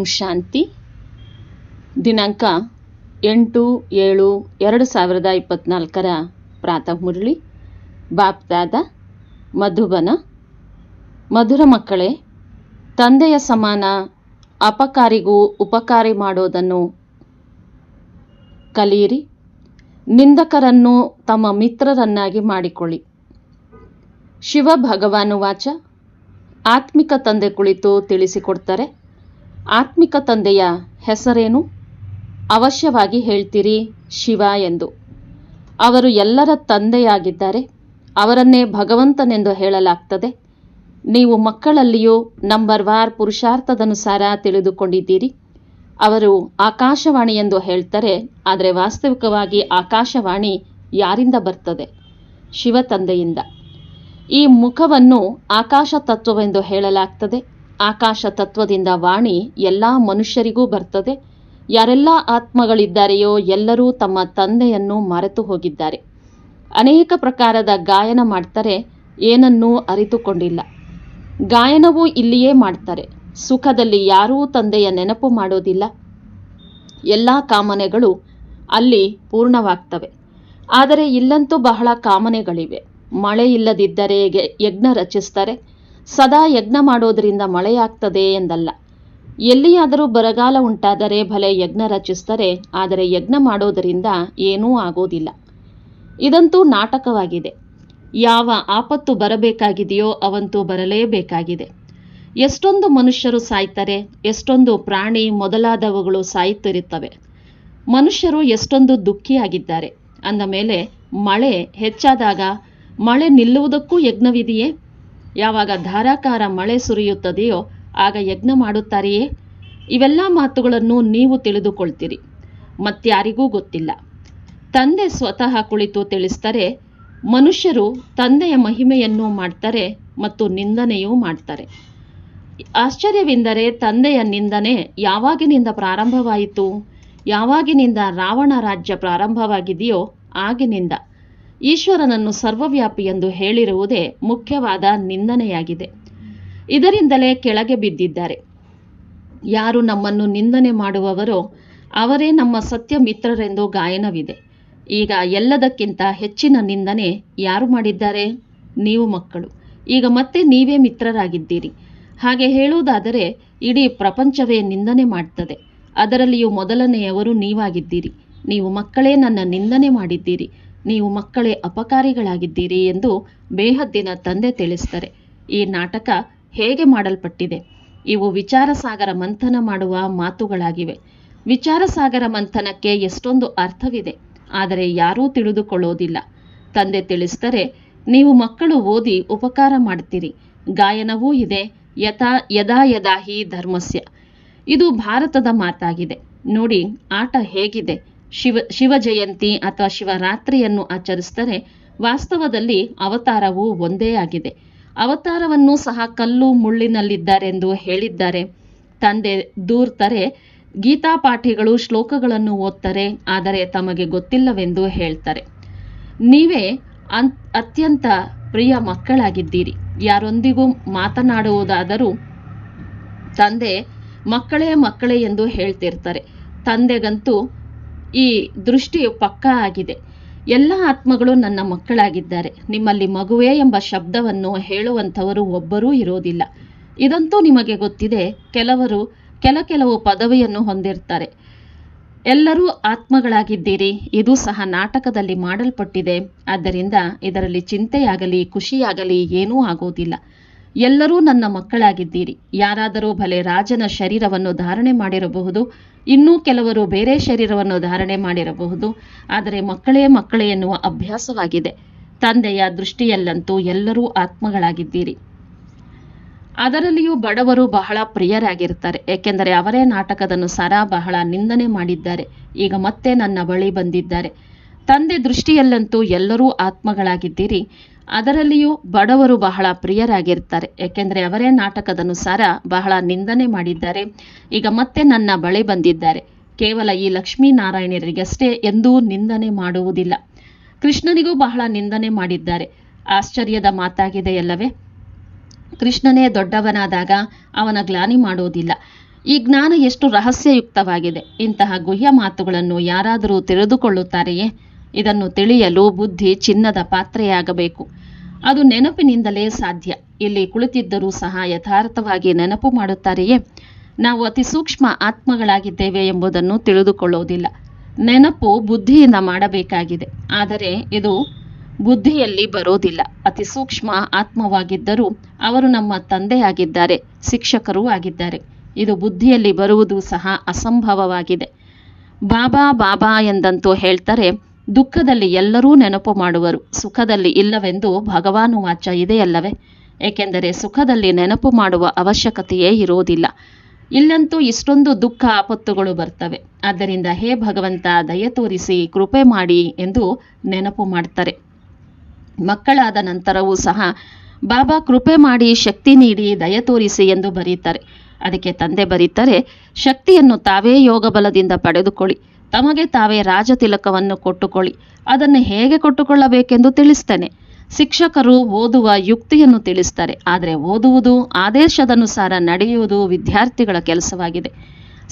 ಓಂ ಶಾಂತಿ. ದಿನಾಂಕ ಎಂಟು ಏಳು ಎರಡು ಸಾವಿರದ ಇಪ್ಪತ್ತ್ನಾಲ್ಕರ ಪ್ರಾತಃ ಮುರಳಿ. ಬಾಪ್ದಾದ ಮಧುಬನ. ಮಧುರ ಮಕ್ಕಳೇ, ತಂದೆಯ ಸಮಾನ ಅಪಕಾರಿಗೂ ಉಪಕಾರಿ ಮಾಡೋದನ್ನು ಕಲಿಯಿರಿ. ನಿಂದಕರನ್ನು ತಮ್ಮ ಮಿತ್ರರನ್ನಾಗಿ ಮಾಡಿಕೊಳ್ಳಿ. ಶಿವ ಭಗವಾನು ವಾಚ ಆತ್ಮಿಕ ತಂದೆ ಕುಳಿತು ತಿಳಿಸಿಕೊಡ್ತಾರೆ. ಆತ್ಮಿಕ ತಂದೆಯ ಹೆಸರೇನು? ಅವಶ್ಯವಾಗಿ ಹೇಳ್ತೀರಿ ಶಿವ ಎಂದು. ಅವರು ಎಲ್ಲರ ತಂದೆಯಾಗಿದ್ದಾರೆ. ಅವರನ್ನೇ ಭಗವಂತನೆಂದು ಹೇಳಲಾಗ್ತದೆ. ನೀವು ಮಕ್ಕಳಲ್ಲಿಯೂ ನಂಬರ್ ವಾರ್ ಪುರುಷಾರ್ಥದನುಸಾರ ತಿಳಿದುಕೊಂಡಿದ್ದೀರಿ. ಅವರು ಆಕಾಶವಾಣಿ ಎಂದು ಹೇಳ್ತಾರೆ, ಆದರೆ ವಾಸ್ತವಿಕವಾಗಿ ಆಕಾಶವಾಣಿ ಯಾರಿಂದ ಬರ್ತದೆ? ಶಿವ ತಂದೆಯಿಂದ. ಈ ಮುಖವನ್ನು ಆಕಾಶ ತತ್ವವೆಂದು ಹೇಳಲಾಗ್ತದೆ. ಆಕಾಶ ತತ್ವದಿಂದ ವಾಣಿ ಎಲ್ಲ ಮನುಷ್ಯರಿಗೂ ಬರ್ತದೆ. ಯಾರೆಲ್ಲ ಆತ್ಮಗಳಿದ್ದಾರೆಯೋ ಎಲ್ಲರೂ ತಮ್ಮ ತಂದೆಯನ್ನು ಮರೆತು ಹೋಗಿದ್ದಾರೆ. ಅನೇಕ ಪ್ರಕಾರದ ಗಾಯನ ಮಾಡ್ತಾರೆ, ಏನನ್ನೂ ಅರಿತುಕೊಂಡಿಲ್ಲ. ಗಾಯನವೂ ಇಲ್ಲಿಯೇ ಮಾಡ್ತಾರೆ. ಸುಖದಲ್ಲಿ ಯಾರೂ ತಂದೆಯ ನೆನಪು ಮಾಡೋದಿಲ್ಲ. ಎಲ್ಲ ಕಾಮನೆಗಳು ಅಲ್ಲಿ ಪೂರ್ಣವಾಗ್ತವೆ. ಆದರೆ ಇಲ್ಲಂತೂ ಬಹಳ ಕಾಮನೆಗಳಿವೆ. ಮಳೆ ಇಲ್ಲದಿದ್ದರೆ ಯಜ್ಞ ರಚಿಸ್ತಾರೆ. ಸದಾ ಯಜ್ಞ ಮಾಡೋದರಿಂದ ಮಳೆಯಾಗ್ತದೆ ಎಂದಲ್ಲ. ಎಲ್ಲಿಯಾದರೂ ಬರಗಾಲ ಉಂಟಾದರೆ ಭಲೆ ಯಜ್ಞ ರಚಿಸ್ತಾರೆ, ಆದರೆ ಯಜ್ಞ ಮಾಡೋದರಿಂದ ಏನೂ ಆಗೋದಿಲ್ಲ. ಇದಂತೂ ನಾಟಕವಾಗಿದೆ. ಯಾವ ಆಪತ್ತು ಬರಬೇಕಾಗಿದೆಯೋ ಅವಂತೂ ಬರಲೇಬೇಕಾಗಿದೆ. ಎಷ್ಟೊಂದು ಮನುಷ್ಯರು ಸಾಯ್ತಾರೆ, ಎಷ್ಟೊಂದು ಪ್ರಾಣಿ ಮೊದಲಾದವುಗಳು ಸಾಯುತ್ತಿರುತ್ತವೆ ಮನುಷ್ಯರು ಎಷ್ಟೊಂದು ದುಃಖಿಯಾಗಿದ್ದಾರೆ. ಅಂದ ಮೇಲೆ ಮಳೆ ಹೆಚ್ಚಾದಾಗ ಮಳೆ ನಿಲ್ಲುವುದಕ್ಕೂ ಯಜ್ಞವಿದೆಯೇ? ಯಾವಾಗ ಧಾರಾಕಾರ ಮಳೆ ಸುರಿಯುತ್ತದೆಯೋ ಆಗ ಯಜ್ಞ ಮಾಡುತ್ತಾರೆಯೇ? ಇವೆಲ್ಲ ಮಾತುಗಳನ್ನು ನೀವು ತಿಳಿದುಕೊಳ್ತೀರಿ. ಮತ್ಯಾರಿಗೂ ಗೊತ್ತಿಲ್ಲ. ತಂದೆ ಸ್ವತಃ ಕುಳಿತು ತಿಳಿಸ್ತಾರೆ ಮನುಷ್ಯರು ತಂದೆಯ ಮಹಿಮೆಯನ್ನು ಮಾಡ್ತಾರೆ ಮತ್ತು ನಿಂದನೆಯೂ ಮಾಡ್ತಾರೆ. ಆಶ್ಚರ್ಯವೆಂದರೆ ತಂದೆಯ ನಿಂದನೆ ಯಾವಾಗಿನಿಂದ ಪ್ರಾರಂಭವಾಯಿತು? ಯಾವಾಗಿನಿಂದ ರಾವಣ ರಾಜ್ಯ ಪ್ರಾರಂಭವಾಗಿದೆಯೋ ಆಗಿನಿಂದ. ಈಶ್ವರನನ್ನು ಸರ್ವವ್ಯಾಪಿ ಎಂದು ಹೇಳಿರುವುದೇ ಮುಖ್ಯವಾದ ನಿಂದನೆಯಾಗಿದೆ. ಇದರಿಂದಲೇ ಕೆಳಗೆ ಬಿದ್ದಿದ್ದಾರೆ. ಯಾರು ನಮ್ಮನ್ನು ನಿಂದನೆ ಮಾಡುವವರೋ ಅವರೇ ನಮ್ಮ ಸತ್ಯ ಮಿತ್ರರೆಂದು ಗಾಯನವಿದೆ. ಈಗ ಎಲ್ಲದಕ್ಕಿಂತ ಹೆಚ್ಚಿನ ನಿಂದನೆ ಯಾರು ಮಾಡಿದ್ದಾರೆ? ನೀವು ಮಕ್ಕಳು. ಈಗ ಮತ್ತೆ ನೀವೇ ಮಿತ್ರರಾಗಿದ್ದೀರಿ. ಹಾಗೆ ಹೇಳುವುದಾದರೆ ಇಡೀ ಪ್ರಪಂಚವೇ ನಿಂದನೆ ಮಾಡ್ತದೆ. ಅದರಲ್ಲಿಯೂ ಮೊದಲನೆಯವರು ನೀವಾಗಿದ್ದೀರಿ. ನೀವು ಮಕ್ಕಳೇ ನನ್ನ ನಿಂದನೆ ಮಾಡಿದ್ದೀರಿ. ನೀವು ಮಕ್ಕಳೇ ಅಪಕಾರಿಗಳಾಗಿದ್ದೀರಿ ಎಂದು ಬೇಹದ್ದಿನ ತಂದೆ ತಿಳಿಸ್ತಾರೆ ಈ ನಾಟಕ ಹೇಗೆ ಮಾಡಲ್ಪಟ್ಟಿದೆ? ಇವು ವಿಚಾರಸಾಗರ ಮಂಥನ ಮಾಡುವ ಮಾತುಗಳಾಗಿವೆ. ವಿಚಾರಸಾಗರ ಮಂಥನಕ್ಕೆ ಎಷ್ಟೊಂದು ಅರ್ಥವಿದೆ, ಆದರೆ ಯಾರೂ ತಿಳಿದುಕೊಳ್ಳೋದಿಲ್ಲ. ತಂದೆ ತಿಳಿಸ್ತಾರೆ ನೀವು ಮಕ್ಕಳು ಓದಿ ಉಪಕಾರ ಮಾಡ್ತೀರಿ ಗಾಯನವೂ ಇದೆ, ಯಥಾ ಯದಾ ಯದಾ ಹಿ ಧರ್ಮಸ್ಯ. ಇದು ಭಾರತದ ಮಾತಾಗಿದೆ. ನೋಡಿ, ಆಟ ಹೇಗಿದೆ. ಶಿವ ಶಿವ ಜಯಂತಿ ಅಥವಾ ಶಿವರಾತ್ರಿಯನ್ನು ಆಚರಿಸ್ತಾರೆ ವಾಸ್ತವದಲ್ಲಿ ಅವತಾರವು ಒಂದೇ ಆಗಿದೆ. ಅವತಾರವನ್ನು ಸಹ ಕಲ್ಲು ಮುಳ್ಳಿನಲ್ಲಿದ್ದಾರೆಂದು ಹೇಳಿದ್ದಾರೆ. ತಂದೆ ದೂರ್ತಾರೆ ಗೀತಾಪಾಠಿಗಳು ಶ್ಲೋಕಗಳನ್ನು ಓದ್ತಾರೆ, ಆದರೆ ತಮಗೆ ಗೊತ್ತಿಲ್ಲವೆಂದು ಹೇಳ್ತಾರೆ. ನೀವೇ ಅತ್ಯಂತ ಪ್ರಿಯ ಮಕ್ಕಳಾಗಿದ್ದೀರಿ. ಯಾರೊಂದಿಗೂ ಮಾತನಾಡುವುದಾದರೂ ತಂದೆ ಮಕ್ಕಳೇ ಮಕ್ಕಳೇ ಎಂದು ಹೇಳ್ತಿರ್ತಾರೆ. ತಂದೆಗಂತೂ ಈ ದೃಷ್ಟಿ ಪಕ್ಕಾ ಆಗಿದೆ. ಎಲ್ಲ ಆತ್ಮಗಳು ನನ್ನ ಮಕ್ಕಳಾಗಿದ್ದಾರೆ. ನಿಮ್ಮಲ್ಲಿ ಮಗುವೇ ಎಂಬ ಶಬ್ದವನ್ನು ಹೇಳುವಂಥವರು ಒಬ್ಬರೂ ಇರೋದಿಲ್ಲ. ಇದಂತೂ ನಿಮಗೆ ಗೊತ್ತಿದೆ, ಕೆಲವರು ಕೆಲ ಕೆಲವು ಪದವಿಯನ್ನು ಹೊಂದಿರ್ತಾರೆ. ಎಲ್ಲರೂ ಆತ್ಮಗಳಾಗಿದ್ದೀರಿ. ಇದು ಸಹ ನಾಟಕದಲ್ಲಿ ಮಾಡಲ್ಪಟ್ಟಿದೆ. ಆದ್ದರಿಂದ ಇದರಲ್ಲಿ ಚಿಂತೆಯಾಗಲಿ, ಖುಷಿಯಾಗಲಿ ಏನೂ ಆಗೋದಿಲ್ಲ. ಎಲ್ಲರೂ ನನ್ನ ಮಕ್ಕಳಾಗಿದ್ದೀರಿ. ಯಾರಾದರೂ ಭಲೆ ರಾಜನ ಶರೀರವನ್ನು ಧಾರಣೆ ಮಾಡಿರಬಹುದು, ಇನ್ನೂ ಕೆಲವರು ಬೇರೆ ಶರೀರವನ್ನು ಧಾರಣೆ ಮಾಡಿರಬಹುದು, ಆದರೆ ಮಕ್ಕಳೇ ಮಕ್ಕಳೇ ಎನ್ನುವ ಅಭ್ಯಾಸವಾಗಿದೆ. ತಂದೆಯ ದೃಷ್ಟಿಯಲ್ಲಂತೂ ಎಲ್ಲರೂ ಆತ್ಮಗಳಾಗಿದ್ದೀರಿ. ಅದರಲ್ಲಿಯೂ ಬಡವರು ಬಹಳ ಪ್ರಿಯರಾಗಿರ್ತಾರೆ ಏಕೆಂದರೆ ಅವರೇ ನಾಟಕದನ್ನು ಸರ ಬಹಳ ನಿಂದನೆ ಮಾಡಿದ್ದಾರೆ. ಈಗ ಮತ್ತೆ ನನ್ನ ಬಳಿ ಬಂದಿದ್ದಾರೆ. ತಂದೆ ದೃಷ್ಟಿಯಲ್ಲಂತೂ ಎಲ್ಲರೂ ಆತ್ಮಗಳಾಗಿದ್ದೀರಿ. ಅದರಲ್ಲಿಯೂ ಬಡವರು ಬಹಳ ಪ್ರಿಯರಾಗಿರ್ತಾರೆ. ಏಕೆಂದರೆ ಅವರೇ ನಾಟಕದನುಸಾರ ಬಹಳ ನಿಂದನೆ ಮಾಡಿದ್ದಾರೆ. ಈಗ ಮತ್ತೆ ನನ್ನ ಬಳಿ ಬಂದಿದ್ದಾರೆ. ಕೇವಲ ಈ ಲಕ್ಷ್ಮೀನಾರಾಯಣರಿಗಷ್ಟೇ ಎಂದೂ ನಿಂದನೆ ಮಾಡುವುದಿಲ್ಲ. ಕೃಷ್ಣನಿಗೂ ಬಹಳ ನಿಂದನೆ ಮಾಡಿದ್ದಾರೆ. ಆಶ್ಚರ್ಯದ ಮಾತಾಗಿದೆಯಲ್ಲವೇ ಕೃಷ್ಣನೇ ದೊಡ್ಡವನಾದಾಗ ಅವನ ಗ್ಲಾನಿ ಮಾಡುವುದಿಲ್ಲ ಈ ಜ್ಞಾನ ಎಷ್ಟು ರಹಸ್ಯಯುಕ್ತವಾಗಿದೆ. ಇಂತಹ ಗುಹ್ಯ ಮಾತುಗಳನ್ನು ಯಾರಾದರೂ ತಿಳಿದುಕೊಳ್ಳುತ್ತಾರೆಯೇ? ಇದನ್ನು ತಿಳಿಯಲು ಬುದ್ಧಿ ಚಿನ್ನದ ಪಾತ್ರೆಯಾಗಬೇಕು. ಅದು ನೆನಪಿನಿಂದಲೇ ಸಾಧ್ಯ. ಇಲ್ಲಿ ಕುಳಿತಿದ್ದರೂ ಸಹ ಯಥಾರ್ಥವಾಗಿ ನೆನಪು ಮಾಡುತ್ತಾರೆಯೇ? ನಾವು ಅತಿ ಸೂಕ್ಷ್ಮ ಆತ್ಮಗಳಾಗಿದ್ದೇವೆ ಎಂಬುದನ್ನು ತಿಳಿದುಕೊಳ್ಳುವುದಿಲ್ಲ. ನೆನಪು ಬುದ್ಧಿಯಿಂದ ಮಾಡಬೇಕಾಗಿದೆ. ಆದರೆ ಇದು ಬುದ್ಧಿಯಲ್ಲಿ ಬರೋದಿಲ್ಲ ಅತಿ ಸೂಕ್ಷ್ಮ ಆತ್ಮವಾಗಿದ್ದರೂ ಅವರು ನಮ್ಮ ತಂದೆಯಾಗಿದ್ದಾರೆ, ಶಿಕ್ಷಕರೂ ಆಗಿದ್ದಾರೆ. ಇದು ಬುದ್ಧಿಯಲ್ಲಿ ಬರುವುದು ಸಹ ಅಸಂಭವವಾಗಿದೆ. ಬಾಬಾ ಬಾಬಾ ಎಂದಂತೂ ಹೇಳ್ತಾರೆ ದುಃಖದಲ್ಲಿ ಎಲ್ಲರೂ ನೆನಪು ಮಾಡುವರು. ಸುಖದಲ್ಲಿ ಇಲ್ಲವೆಂದು ಭಗವಾನು ವಾಚ ಇದೆಯಲ್ಲವೇ? ಏಕೆಂದರೆ ಸುಖದಲ್ಲಿ ನೆನಪು ಮಾಡುವ ಅವಶ್ಯಕತೆಯೇ ಇರೋದಿಲ್ಲ ಇಲ್ಲಂತೂ ಇಷ್ಟೊಂದು ದುಃಖ ಆಪತ್ತುಗಳು ಬರ್ತವೆ. ಆದ್ದರಿಂದ ಹೇ ಭಗವಂತ, ದಯ ತೋರಿಸಿ, ಕೃಪೆ ಮಾಡಿ ಎಂದು ನೆನಪು ಮಾಡ್ತಾರೆ. ಮಕ್ಕಳಾದ ನಂತರವೂ ಸಹ, ಬಾಬಾ, ಕೃಪೆ ಮಾಡಿ, ಶಕ್ತಿ ನೀಡಿ, ದಯ ತೋರಿಸಿ ಎಂದು ಬರೀತಾರೆ. ಅದಕ್ಕೆ ತಂದೆ ಬರೀತಾರೆ, ಶಕ್ತಿಯನ್ನು ತಾವೇ ಯೋಗ ಬಲದಿಂದ ಪಡೆದುಕೊಳ್ಳಿ. ತಮಗೆ ತಾವೇ ರಾಜತಿಲಕವನ್ನು ಕೊಟ್ಟುಕೊಳ್ಳಿ. ಅದನ್ನು ಹೇಗೆ ಕೊಟ್ಟುಕೊಳ್ಳಬೇಕೆಂದು ತಿಳಿಸ್ತೇನೆ. ಶಿಕ್ಷಕರು ಓದುವ ಯುಕ್ತಿಯನ್ನು ತಿಳಿಸ್ತಾರೆ. ಆದರೆ ಓದುವುದು ಆದೇಶದನುಸಾರ ನಡೆಯುವುದು ವಿದ್ಯಾರ್ಥಿಗಳ ಕೆಲಸವಾಗಿದೆ.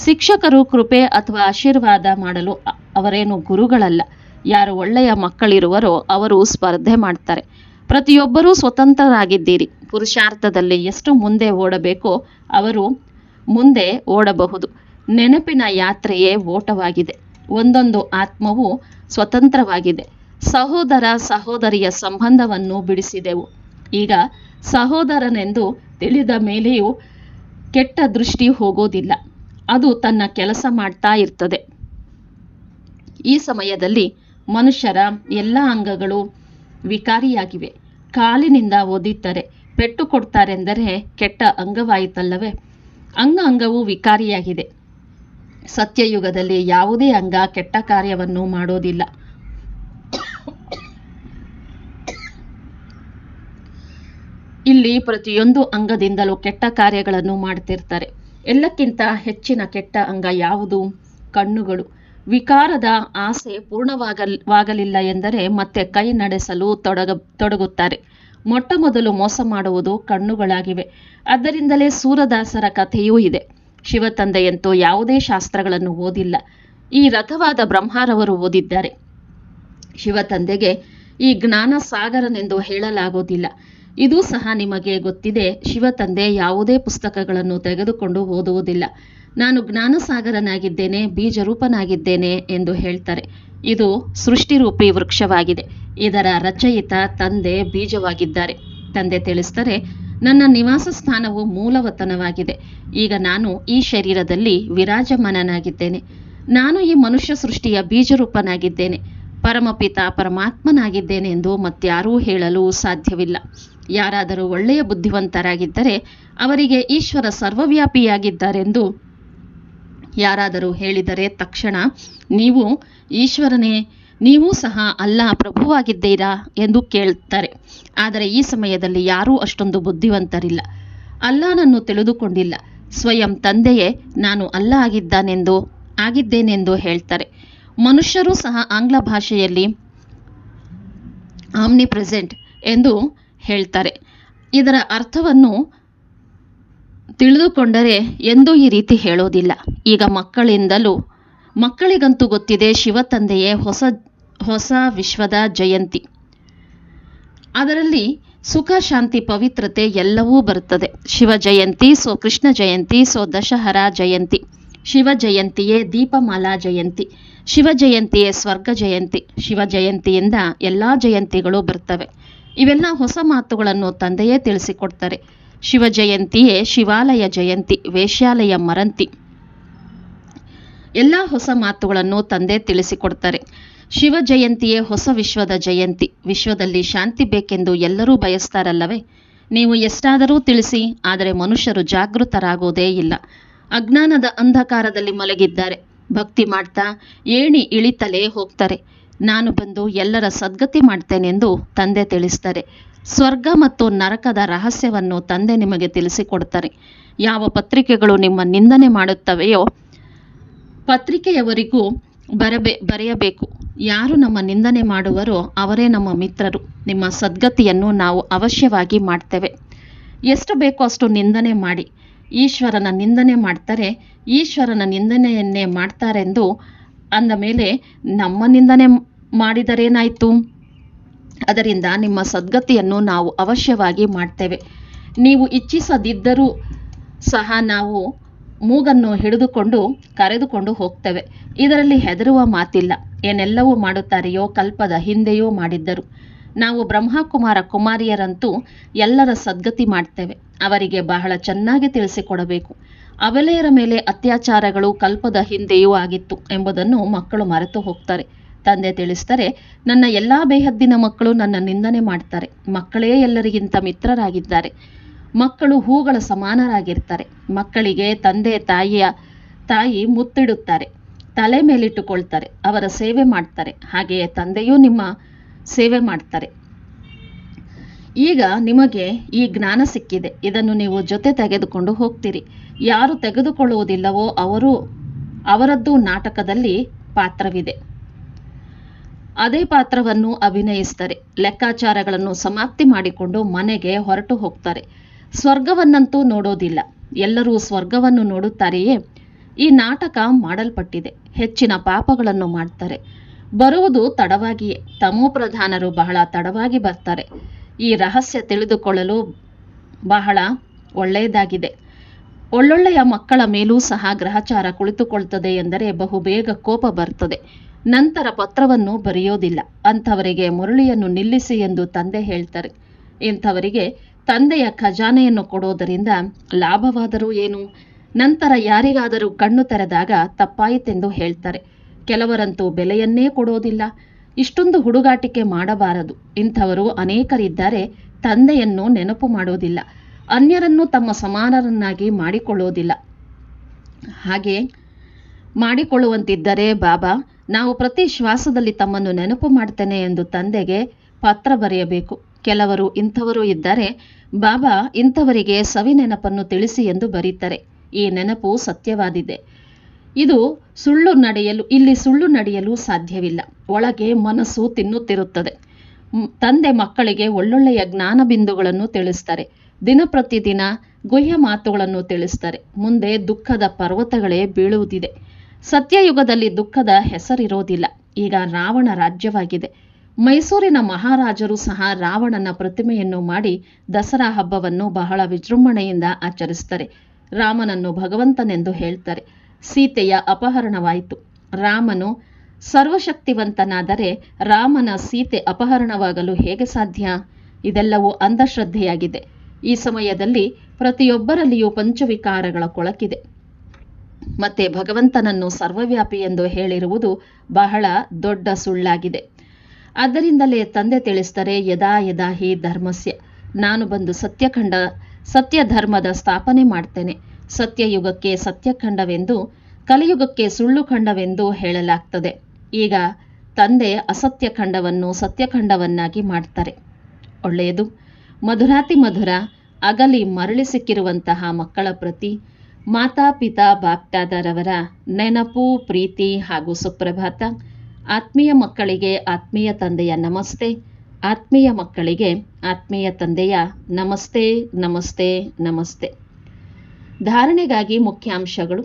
ಶಿಕ್ಷಕರು ಕೃಪೆ ಅಥವಾ ಆಶೀರ್ವಾದ ಮಾಡಲು ಅವರೇನು ಗುರುಗಳಲ್ಲ. ಯಾರು ಒಳ್ಳೆಯ ಮಕ್ಕಳಿರುವರೋ ಅವರು ಸ್ಪರ್ಧೆ ಮಾಡ್ತಾರೆ. ಪ್ರತಿಯೊಬ್ಬರೂ ಸ್ವತಂತ್ರರಾಗಿದ್ದೀರಿ. ಪುರುಷಾರ್ಥದಲ್ಲಿ ಎಷ್ಟು ಮುಂದೆ ಓಡಬೇಕೋ ಅವರು ಮುಂದೆ ಓಡಬಹುದು. ನೆನಪಿನ ಯಾತ್ರೆಯೇ ಓಟವಾಗಿದೆ. ಒಂದೊಂದು ಆತ್ಮವು ಸ್ವತಂತ್ರವಾಗಿದೆ. ಸಹೋದರ ಸಹೋದರಿಯ ಸಂಬಂಧವನ್ನು ಬಿಡಿಸಿದೆವು. ಈಗ ಸಹೋದರನೆಂದು ತಿಳಿದ ಮೇಲೆಯೂ ಕೆಟ್ಟ ದೃಷ್ಟಿ ಹೋಗೋದಿಲ್ಲ. ಅದು ತನ್ನ ಕೆಲಸ ಮಾಡ್ತಾ ಇರ್ತದೆ. ಈ ಸಮಯದಲ್ಲಿ ಮನುಷ್ಯರ ಎಲ್ಲ ಅಂಗಗಳು ವಿಕಾರಿಯಾಗಿವೆ. ಕಾಲಿನಿಂದ ಒದಿತಾರೆ ಪೆಟ್ಟು ಕೊಡ್ತಾರೆಂದರೆ ಕೆಟ್ಟ ಅಂಗವಾಯಿತಲ್ಲವೇ? ಅಂಗ ಅಂಗವು ವಿಕಾರಿಯಾಗಿದೆ. ಸತ್ಯಯುಗದಲ್ಲಿ ಯಾವುದೇ ಅಂಗ ಕೆಟ್ಟ ಕಾರ್ಯವನ್ನು ಮಾಡೋದಿಲ್ಲ. ಇಲ್ಲಿ ಪ್ರತಿಯೊಂದು ಅಂಗದಿಂದಲೂ ಕೆಟ್ಟ ಕಾರ್ಯಗಳನ್ನು ಮಾಡ್ತಿರ್ತಾರೆ. ಎಲ್ಲಕ್ಕಿಂತ ಹೆಚ್ಚಿನ ಕೆಟ್ಟ ಅಂಗ ಯಾವುದು? ಕಣ್ಣುಗಳು. ವಿಕಾರದ ಆಸೆ ಪೂರ್ಣವಾಗಲಿಲ್ಲ ಎಂದರೆ ಮತ್ತೆ ಕೈ ನಡೆಸಲು ತೊಡಗ, ತೊಡಗುತ್ತಾರೆ. ಮೊಟ್ಟ ಮೊದಲು ಮೋಸ ಮಾಡುವುದು ಕಣ್ಣುಗಳಾಗಿವೆ. ಅದರಿಂದಲೇ ಸೂರದಾಸರ ಕಥೆಯೂ ಇದೆ. ಶಿವತಂದೆಯಂತೂ ಯಾವುದೇ ಶಾಸ್ತ್ರಗಳನ್ನು ಓದಿಲ್ಲ. ಈ ರಥವಾದ ಬ್ರಹ್ಮಾರವರು ಓದಿದ್ದಾರೆ. ಶಿವತಂದೆಗೆ ಈ ಜ್ಞಾನ ಸಾಗರನೆಂದು ಹೇಳಲಾಗುವುದಿಲ್ಲ. ಇದು ಸಹ ನಿಮಗೆ ಗೊತ್ತಿದೆ, ಶಿವತಂದೆ ಯಾವುದೇ ಪುಸ್ತಕಗಳನ್ನು ತೆಗೆದುಕೊಂಡು ಓದುವುದಿಲ್ಲ. ನಾನು ಜ್ಞಾನಸಾಗರನಾಗಿದ್ದೇನೆ, ಬೀಜರೂಪನಾಗಿದ್ದೇನೆ ಎಂದು ಹೇಳ್ತಾರೆ. ಇದು ಸೃಷ್ಟಿರೂಪಿ ವೃಕ್ಷವಾಗಿದೆ. ಇದರ ರಚಯಿತ ತಂದೆ ಬೀಜವಾಗಿದ್ದಾರೆ. ತಂದೆ ತಿಳಿಸ್ತಾರೆ ನನ್ನ ನಿವಾಸ ಸ್ಥಾನವು ಮೂಲವತನವಾಗಿದೆ. ಈಗ ನಾನು ಈ ಶರೀರದಲ್ಲಿ ವಿರಾಜಮಾನನಾಗಿದ್ದೇನೆ. ನಾನು ಈ ಮನುಷ್ಯ ಸೃಷ್ಟಿಯ ಬೀಜರೂಪನಾಗಿದ್ದೇನೆ. ಪರಮಪಿತ ಪರಮಾತ್ಮನಾಗಿದ್ದೇನೆ ಎಂದು ಮತ್ಯಾರೂ ಹೇಳಲು ಸಾಧ್ಯವಿಲ್ಲ. ಯಾರಾದರೂ ಒಳ್ಳೆಯ ಬುದ್ಧಿವಂತರಾಗಿದ್ದರೆ ಅವರಿಗೆ ಈಶ್ವರ ಸರ್ವವ್ಯಾಪಿಯಾಗಿದ್ದಾರೆಂದು ಯಾರಾದರೂ ಹೇಳಿದರೆ ತಕ್ಷಣ ನೀವು ಈಶ್ವರನೇ, ನೀವು ಸಹ ಅಲ್ಲ ಪ್ರಭುವಾಗಿದ್ದೀರಾ ಎಂದು ಕೇಳ್ತಾರೆ ಆದರೆ ಈ ಸಮಯದಲ್ಲಿ ಯಾರೂ ಅಷ್ಟೊಂದು ಬುದ್ಧಿವಂತರಿಲ್ಲ. ಅಲ್ಲಾನನ್ನು ತಿಳಿದುಕೊಂಡಿಲ್ಲ. ಸ್ವಯಂ ತಂದೆಯೇ, ನಾನು ಅಲ್ಲ ಆಗಿದ್ದಾನೆಂದು, ಆಗಿದ್ದೇನೆಂದು ಹೇಳ್ತಾರೆ. ಮನುಷ್ಯರು ಸಹ ಆಂಗ್ಲ ಭಾಷೆಯಲ್ಲಿ ಆಮ್ನಿ ಪ್ರೆಸೆಂಟ್ ಎಂದು ಹೇಳ್ತಾರೆ. ಇದರ ಅರ್ಥವನ್ನು ತಿಳಿದುಕೊಂಡರೆ ಎಂದೂ ಈ ರೀತಿ ಹೇಳೋದಿಲ್ಲ. ಈಗ ಮಕ್ಕಳಿಂದಲೂ, ಮಕ್ಕಳಿಗಂತೂ ಗೊತ್ತಿದೆ ಶಿವ ತಂದೆಯೇ ಹೊಸ ಹೊಸ ವಿಶ್ವದ ಜಯಂತಿ. ಅದರಲ್ಲಿ ಸುಖ, ಶಾಂತಿ, ಪವಿತ್ರತೆ ಎಲ್ಲವೂ ಬರುತ್ತದೆ. ಶಿವ ಜಯಂತಿ, ಸೊ ಕೃಷ್ಣ ಜಯಂತಿ, ಸೊ ದಶಹರ ಜಯಂತಿ. ಶಿವ ಜಯಂತಿಯೇ ದೀಪಮಾಲಾ ಜಯಂತಿ. ಶಿವ ಜಯಂತಿಯೇ ಸ್ವರ್ಗ ಜಯಂತಿ. ಶಿವ ಜಯಂತಿಯಿಂದ ಎಲ್ಲ ಜಯಂತಿಗಳು ಬರ್ತವೆ. ಇವೆಲ್ಲ ಹೊಸ ಮಾತುಗಳನ್ನು ತಂದೆಯೇ ತಿಳಿಸಿಕೊಡ್ತಾರೆ. ಶಿವ ಜಯಂತಿಯೇ ಶಿವಾಲಯ ಜಯಂತಿ, ವೇಶ್ಯಾಲಯ ಮರಂತಿ. ಎಲ್ಲ ಹೊಸ ಮಾತುಗಳನ್ನು ತಂದೆ ತಿಳಿಸಿಕೊಡ್ತಾರೆ. ಶಿವ ಜಯಂತಿಯೇ ಹೊಸ ವಿಶ್ವದ ಜಯಂತಿ. ವಿಶ್ವದಲ್ಲಿ ಶಾಂತಿ ಬೇಕೆಂದು ಎಲ್ಲರೂ ಬಯಸ್ತಾರಲ್ಲವೇ? ನೀವು ಎಷ್ಟಾದರೂ ತಿಳಿಸಿ, ಆದರೆ ಮನುಷ್ಯರು ಜಾಗೃತರಾಗೋದೇ ಇಲ್ಲ. ಅಜ್ಞಾನದ ಅಂಧಕಾರದಲ್ಲಿ ಮಲಗಿದ್ದಾರೆ. ಭಕ್ತಿ ಮಾಡ್ತಾ ಏಣಿ ಇಳಿತಲೇ ಹೋಗ್ತಾರೆ. ನಾನು ಬಂದು ಎಲ್ಲರ ಸದ್ಗತಿ ಮಾಡ್ತೇನೆಂದು ತಂದೆ ತಿಳಿಸ್ತಾರೆ. ಸ್ವರ್ಗ ಮತ್ತು ನರಕದ ರಹಸ್ಯವನ್ನು ತಂದೆ ನಿಮಗೆ ತಿಳಿಸಿಕೊಡ್ತಾರೆ. ಯಾವ ಪತ್ರಿಕೆಗಳು ನಿಮ್ಮ ನಿಂದನೆ ಮಾಡುತ್ತವೆಯೋ, ಪತ್ರಿಕೆಯವರಿಗೂ ಬರಬೇ, ಬರೆಯಬೇಕು. ಯಾರು ನಮ್ಮ ನಿಂದನೆ ಮಾಡುವರೋ ಅವರೇ ನಮ್ಮ ಮಿತ್ರರು. ನಿಮ್ಮ ಸದ್ಗತಿಯನ್ನು ನಾವು ಅವಶ್ಯವಾಗಿ ಮಾಡ್ತೇವೆ. ಎಷ್ಟು ಬೇಕೋ ಅಷ್ಟು ನಿಂದನೆ ಮಾಡಿ. ಈಶ್ವರನ ನಿಂದನೆ ಮಾಡ್ತಾರೆ, ಈಶ್ವರನ ನಿಂದನೆಯನ್ನೇ ಮಾಡ್ತಾರೆಂದು ಅಂದ ಮೇಲೆ ನಮ್ಮ ನಿಂದನೆ ಮಾಡಿದರೇನಾಯಿತು? ಅದರಿಂದ ನಿಮ್ಮ ಸದ್ಗತಿಯನ್ನು ನಾವು ಅವಶ್ಯವಾಗಿ ಮಾಡ್ತೇವೆ. ನೀವು ಇಚ್ಛಿಸದಿದ್ದರೂ ಸಹ ನಾವು ಮೂಗನ್ನು ಹಿಡಿದುಕೊಂಡು ಕರೆದುಕೊಂಡು ಹೋಗ್ತೇವೆ. ಇದರಲ್ಲಿ ಹೆದರುವ ಮಾತಿಲ್ಲ. ಏನೆಲ್ಲವೂ ಮಾಡುತ್ತಾರೆಯೋ ಕಲ್ಪದ ಹಿಂದೆಯೂ ಮಾಡಿದ್ದರು. ನಾವು ಬ್ರಹ್ಮಕುಮಾರ ಕುಮಾರಿಯರಂತೂ ಎಲ್ಲರ ಸದ್ಗತಿ ಮಾಡ್ತೇವೆ. ಅವರಿಗೆ ಬಹಳ ಚೆನ್ನಾಗಿ ತಿಳಿಸಿಕೊಡಬೇಕು. ಅಬಲೆಯರ ಮೇಲೆ ಅತ್ಯಾಚಾರಗಳು ಕಲ್ಪದ ಹಿಂದೆಯೂ ಆಗಿತ್ತು ಎಂಬುದನ್ನು ಮಕ್ಕಳು ಮರೆತು ಹೋಗ್ತಾರೆ. ತಂದೆ ತಿಳಿಸ್ತಾರೆ ನನ್ನ ಎಲ್ಲ ಬೇಹದ್ದಿನ ಮಕ್ಕಳು ನನ್ನ ನಿಂದನೆ ಮಾಡ್ತಾರೆ. ಮಕ್ಕಳೇ ಎಲ್ಲರಿಗಿಂತ ಮಿತ್ರರಾಗಿದ್ದಾರೆ. ಮಕ್ಕಳು ಹೂಗಳ ಸಮಾನರಾಗಿರ್ತಾರೆ. ಮಕ್ಕಳಿಗೆ ತಂದೆ ತಾಯಿಯ ತಾಯಿ ಮುತ್ತಿಡುತ್ತಾರೆ. ತಲೆ ಮೇಲಿಟ್ಟುಕೊಳ್ತಾರೆ ಅವರ ಸೇವೆ ಮಾಡ್ತಾರೆ. ಹಾಗೆಯೇ ತಂದೆಯೂ ನಿಮ್ಮ ಸೇವೆ ಮಾಡ್ತಾರೆ. ಈಗ ನಿಮಗೆ ಈ ಜ್ಞಾನ ಸಿಕ್ಕಿದೆ. ಇದನ್ನು ನೀವು ಜೊತೆ ತೆಗೆದುಕೊಂಡು ಹೋಗ್ತೀರಿ. ಯಾರು ತೆಗೆದುಕೊಳ್ಳುವುದಿಲ್ಲವೋ ಅವರು ಅವರದ್ದು ನಾಟಕದಲ್ಲಿ ಪಾತ್ರವಿದೆ. ಅದೇ ಪಾತ್ರವನ್ನು ಅಭಿನಯಿಸ್ತಾರೆ. ಲೆಕ್ಕಾಚಾರಗಳನ್ನು ಸಮಾಪ್ತಿ ಮಾಡಿಕೊಂಡು ಮನೆಗೆ ಹೊರಟು ಹೋಗ್ತಾರೆ. ಸ್ವರ್ಗವನ್ನಂತೂ ನೋಡೋದಿಲ್ಲ. ಎಲ್ಲರೂ ಸ್ವರ್ಗವನ್ನು ನೋಡುತ್ತಾರೆಯೇ? ಈ ನಾಟಕ ಮಾಡಲ್ಪಟ್ಟಿದೆ. ಹೆಚ್ಚಿನ ಪಾಪಗಳನ್ನು ಮಾಡ್ತಾರೆ. ಬರುವುದು ತಡವಾಗಿಯೇ. ತಮೋಪ್ರಧಾನರು ಬಹಳ ತಡವಾಗಿ ಬರ್ತಾರೆ. ಈ ರಹಸ್ಯ ತಿಳಿದುಕೊಳ್ಳಲು ಬಹಳ ಒಳ್ಳೆಯದಾಗಿದೆ. ಒಳ್ಳೊಳ್ಳೆಯ ಮಕ್ಕಳ ಮೇಲೂ ಸಹ ಗ್ರಹಚಾರ ಕುಳಿತುಕೊಳ್ತದೆ ಎಂದರೆ ಬಹುಬೇಗ ಕೋಪ ಬರ್ತದೆ. ನಂತರ ಪತ್ರವನ್ನು ಬರೆಯೋದಿಲ್ಲ. ಅಂಥವರಿಗೆ ಮುರಳಿಯನ್ನು ನಿಲ್ಲಿಸಿ ಎಂದು ತಂದೆ ಹೇಳ್ತಾರೆ. ಇಂಥವರಿಗೆ ತಂದೆಯ ಖಜಾನೆಯನ್ನು ಕೊಡೋದರಿಂದ ಲಾಭವಾದರೂ ಏನು? ನಂತರ ಯಾರಿಗಾದರೂ ಕಣ್ಣು ತೆರೆದಾಗ ತಪ್ಪಾಯಿತೆಂದು ಹೇಳ್ತಾರೆ. ಕೆಲವರಂತೂ ಬೆಲೆಯನ್ನೇ ಕೊಡೋದಿಲ್ಲ. ಇಷ್ಟೊಂದು ಹುಡುಗಾಟಿಕೆ ಮಾಡಬಾರದು. ಇಂಥವರು ಅನೇಕರಿದ್ದಾರೆ. ತಂದೆಯನ್ನು ನೆನಪು ಮಾಡೋದಿಲ್ಲ. ಅನ್ಯರನ್ನು ತಮ್ಮ ಸಮಾನರನ್ನಾಗಿ ಮಾಡಿಕೊಳ್ಳೋದಿಲ್ಲ. ಹಾಗೆ ಮಾಡಿಕೊಳ್ಳುವಂತಿದ್ದರೆ, ಬಾಬಾ, ನಾವು ಪ್ರತಿ ಶ್ವಾಸದಲ್ಲಿ ತಮ್ಮನ್ನು ನೆನಪು ಮಾಡ್ತೇನೆ ಎಂದು ತಂದೆಗೆ ಪತ್ರ ಬರೆಯಬೇಕು. ಕೆಲವರು ಇಂಥವರು ಇದ್ದರೆ, ಬಾಬಾ, ಇಂಥವರಿಗೆ ಸವಿ ನೆನಪನ್ನು ತಿಳಿಸಿ ಎಂದು ಬರೀತಾರೆ. ಈ ನೆನಪು ಸತ್ಯವಾದಿದೆ. ಇದು ಸುಳ್ಳು ನಡೆಯಲು, ಇಲ್ಲಿ ಸುಳ್ಳು ನಡೆಯಲು ಸಾಧ್ಯವಿಲ್ಲ. ಒಳಗೆ ಮನಸ್ಸು ತಿನ್ನುತ್ತಿರುತ್ತದೆ. ತಂದೆ ಮಕ್ಕಳಿಗೆ ಒಳ್ಳೊಳ್ಳೆಯ ಜ್ಞಾನ ಬಿಂದುಗಳನ್ನು ತಿಳಿಸ್ತಾರೆ. ದಿನ ಪ್ರತಿದಿನ ಗುಹ್ಯ ಮಾತುಗಳನ್ನು ತಿಳಿಸ್ತಾರೆ. ಮುಂದೆ ದುಃಖದ ಪರ್ವತಗಳೇ ಬೀಳುವುದಿದೆ. ಸತ್ಯಯುಗದಲ್ಲಿ ದುಃಖದ ಹೆಸರಿರೋದಿಲ್ಲ. ಈಗ ರಾವಣ ರಾಜ್ಯವಾಗಿದೆ. ಮೈಸೂರಿನ ಮಹಾರಾಜರು ಸಹ ರಾವಣನ ಪ್ರತಿಮೆಯನ್ನು ಮಾಡಿ ದಸರಾ ಹಬ್ಬವನ್ನು ಬಹಳ ವಿಜೃಂಭಣೆಯಿಂದ ಆಚರಿಸ್ತಾರೆ. ರಾಮನನ್ನು ಭಗವಂತನೆಂದು ಹೇಳ್ತಾರೆ. ಸೀತೆಯ ಅಪಹರಣವಾಯಿತು. ರಾಮನು ಸರ್ವಶಕ್ತಿವಂತನಾದರೆ ರಾಮನ ಸೀತೆ ಅಪಹರಣವಾಗಲು ಹೇಗೆ ಸಾಧ್ಯ? ಇದೆಲ್ಲವೂ ಅಂಧಶ್ರದ್ಧೆಯಾಗಿದೆ. ಈ ಸಮಯದಲ್ಲಿ ಪ್ರತಿಯೊಬ್ಬರಲ್ಲಿಯೂ ಪಂಚವಿಕಾರಗಳ ಕೊಳಕಿದೆ. ಮತ್ತೆ ಭಗವಂತನನ್ನು ಸರ್ವವ್ಯಾಪಿ ಎಂದು ಹೇಳಿರುವುದು ಬಹಳ ದೊಡ್ಡ ಸುಳ್ಳಾಗಿದೆ. ಆದ್ದರಿಂದಲೇ ತಂದೆ ತಿಳಿಸ್ತಾರೆ, ಯದಾ ಯದಾ ಹಿ ಧರ್ಮಸ್ಯ. ನಾನು ಬಂದು ಸತ್ಯಖಂಡ ಸತ್ಯ ಧರ್ಮದ ಸ್ಥಾಪನೆ ಮಾಡ್ತೇನೆ. ಸತ್ಯಯುಗಕ್ಕೆ ಸತ್ಯಖಂಡವೆಂದು, ಕಲಿಯುಗಕ್ಕೆ ಸುಳ್ಳು ಖಂಡವೆಂದು ಹೇಳಲಾಗ್ತದೆ. ಈಗ ತಂದೆ ಅಸತ್ಯ ಖಂಡವನ್ನು ಸತ್ಯಖಂಡವನ್ನಾಗಿ ಮಾಡ್ತಾರೆ. ಒಳ್ಳೆಯದು. ಮಧುರಾತಿ ಮಧುರ, ಅಗಲಿ ಮರಳಿ ಸಿಕ್ಕಿರುವಂತಹ ಮಕ್ಕಳ ಪ್ರತಿ ಮಾತಾಪಿತಾ ಬಾಪ್ಟಾದರವರ ನೆನಪು, ಪ್ರೀತಿ ಹಾಗೂ ಸುಪ್ರಭಾತ. ಆತ್ಮೀಯ ಮಕ್ಕಳಿಗೆ ಆತ್ಮೀಯ ತಂದೆಯ ನಮಸ್ತೆ. ಆತ್ಮೀಯ ಮಕ್ಕಳಿಗೆ ಆತ್ಮೀಯ ತಂದೆಯ ನಮಸ್ತೆ ನಮಸ್ತೆ ನಮಸ್ತೆ. ಧಾರಣೆಗಾಗಿ ಮುಖ್ಯಾಂಶಗಳು.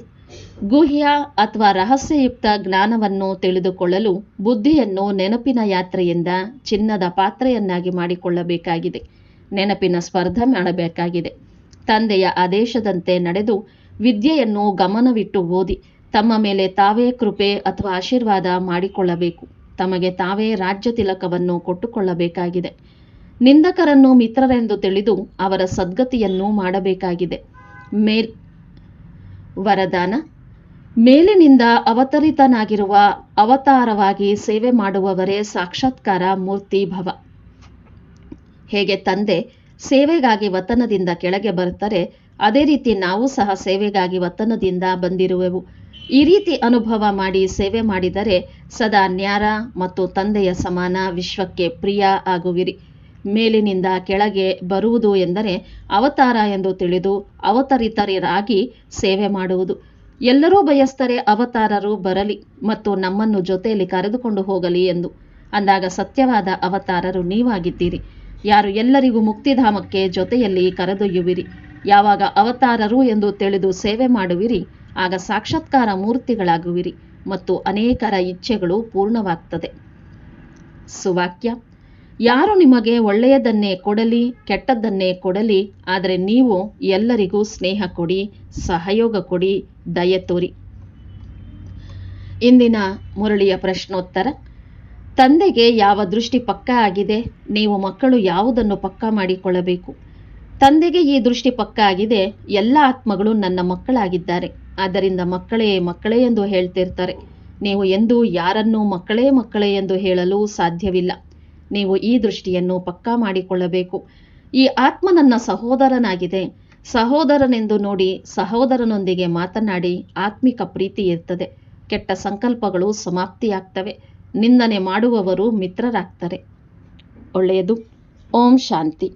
ಗುಹ್ಯ ಅಥವಾ ರಹಸ್ಯಯುಕ್ತ ಜ್ಞಾನವನ್ನು ತಿಳಿದುಕೊಳ್ಳಲು ಬುದ್ಧಿಯನ್ನು ನೆನಪಿನ ಯಾತ್ರೆಯಿಂದ ಚಿನ್ನದ ಪಾತ್ರೆಯನ್ನಾಗಿ ಮಾಡಿಕೊಳ್ಳಬೇಕಾಗಿದೆ. ನೆನಪಿನ ಸ್ಪರ್ಧೆ ಮಾಡಬೇಕಾಗಿದೆ. ತಂದೆಯ ಆದೇಶದಂತೆ ನಡೆದು ವಿದ್ಯೆಯನ್ನು ಗಮನವಿಟ್ಟು ಓದಿ, ತಮ್ಮ ಮೇಲೆ ತಾವೇ ಕೃಪೆ ಅಥವಾ ಆಶೀರ್ವಾದ ಮಾಡಿಕೊಳ್ಳಬೇಕು. ತಮಗೆ ತಾವೇ ರಾಜ್ಯ ತಿಲಕವನ್ನು ಕೊಟ್ಟುಕೊಳ್ಳಬೇಕಾಗಿದೆ. ನಿಂದಕರನ್ನು ಮಿತ್ರರೆಂದು ತಿಳಿದು ಅವರ ಸದ್ಗತಿಯನ್ನು ಮಾಡಬೇಕಾಗಿದೆ. ಮೇಲ್ ವರದಾನ, ಮೇಲಿನಿಂದ ಅವತರಿತನಾಗಿರುವ ಅವತಾರವಾಗಿ ಸೇವೆ ಮಾಡುವವರೇ ಸಾಕ್ಷಾತ್ಕಾರ ಮೂರ್ತಿ ಭವ. ಹೇಗೆ ತಂದೆ ಸೇವೆಗಾಗಿ ವತನದಿಂದ ಕೆಳಗೆ ಬರುತ್ತಾರೆ, ಅದೇ ರೀತಿ ನಾವು ಸಹ ಸೇವೆಗಾಗಿ ವತನದಿಂದ ಬಂದಿರುವೆವು. ಈ ರೀತಿ ಅನುಭವ ಮಾಡಿ ಸೇವೆ ಮಾಡಿದರೆ ಸದಾ ನ್ಯಾರ ಮತ್ತು ತಂದೆಯ ಸಮಾನ ವಿಶ್ವಕ್ಕೆ ಪ್ರಿಯ ಆಗುವಿರಿ. ಮೇಲಿನಿಂದ ಕೆಳಗೆ ಬರುವುದು ಎಂದರೆ ಅವತಾರ ಎಂದು ತಿಳಿದು ಅವತರಿತರಾಗಿ ಸೇವೆ ಮಾಡುವುದು. ಎಲ್ಲರೂ ಬಯಸ್ತರೆ ಅವತಾರರು ಬರಲಿ ಮತ್ತು ನಮ್ಮನ್ನು ಜೊತೆಯಲ್ಲಿ ಕರೆದುಕೊಂಡು ಹೋಗಲಿ ಎಂದು. ಅಂದಾಗ ಸತ್ಯವಾದ ಅವತಾರರು ನೀವಾಗಿದ್ದೀರಿ. ಯಾರು ಎಲ್ಲರಿಗೂ ಮುಕ್ತಿಧಾಮಕ್ಕೆ ಜೊತೆಯಲ್ಲಿ ಕರೆದೊಯ್ಯುವಿರಿ. ಯಾವಾಗ ಅವತಾರರು ಎಂದು ತಿಳಿದು ಸೇವೆ ಮಾಡುವಿರಿ ಆಗ ಸಾಕ್ಷಾತ್ಕಾರ ಮೂರ್ತಿಗಳಾಗುವಿರಿ ಮತ್ತು ಅನೇಕರ ಇಚ್ಛೆಗಳು ಪೂರ್ಣವಾಗ್ತದೆ. ಸುವಾಕ್ಯ, ಯಾರು ನಿಮಗೆ ಒಳ್ಳೆಯದನ್ನೇ ಕೊಡಲಿ, ಕೆಟ್ಟದ್ದನ್ನೇ ಕೊಡಲಿ, ಆದರೆ ನೀವು ಎಲ್ಲರಿಗೂ ಸ್ನೇಹ ಕೊಡಿ, ಸಹಯೋಗ ಕೊಡಿ, ದಯ ತೋರಿ. ಇಂದಿನ ಮುರಳಿಯ ಪ್ರಶ್ನೋತ್ತರ, ತಂದೆಗೆ ಯಾವ ದೃಷ್ಟಿ ಪಕ್ಕಾ ಆಗಿದೆ? ನೀವು ಮಕ್ಕಳು ಯಾವುದನ್ನು ಪಕ್ಕಾ ಮಾಡಿಕೊಳ್ಳಬೇಕು? ತಂದೆಗೆ ಈ ದೃಷ್ಟಿ ಪಕ್ಕ ಆಗಿದೆ, ಎಲ್ಲ ಆತ್ಮಗಳು ನನ್ನ ಮಕ್ಕಳಾಗಿದ್ದಾರೆ. ಆದ್ದರಿಂದ ಮಕ್ಕಳೇ ಮಕ್ಕಳೇ ಎಂದು ಹೇಳ್ತಿರ್ತಾರೆ. ನೀವು ಎಂದೂ ಯಾರನ್ನೂ ಮಕ್ಕಳೇ ಮಕ್ಕಳೇ ಎಂದು ಹೇಳಲು ಸಾಧ್ಯವಿಲ್ಲ. ನೀವು ಈ ದೃಷ್ಟಿಯನ್ನು ಪಕ್ಕಾ ಮಾಡಿಕೊಳ್ಳಬೇಕು. ಈ ಆತ್ಮ ನನ್ನ ಸಹೋದರನಾಗಿದೆ. ಸಹೋದರನೆಂದು ನೋಡಿ ಸಹೋದರನೊಂದಿಗೆ ಮಾತನಾಡಿ ಆತ್ಮಿಕ ಪ್ರೀತಿ ಇರ್ತದೆ. ಕೆಟ್ಟ ಸಂಕಲ್ಪಗಳು ಸಮಾಪ್ತಿಯಾಗ್ತವೆ. ನಿಂದನೆ ಮಾಡುವವರು ಮಿತ್ರರಾಗ್ತಾರೆ. ಒಳ್ಳೆಯದು. ಓಂ ಶಾಂತಿ.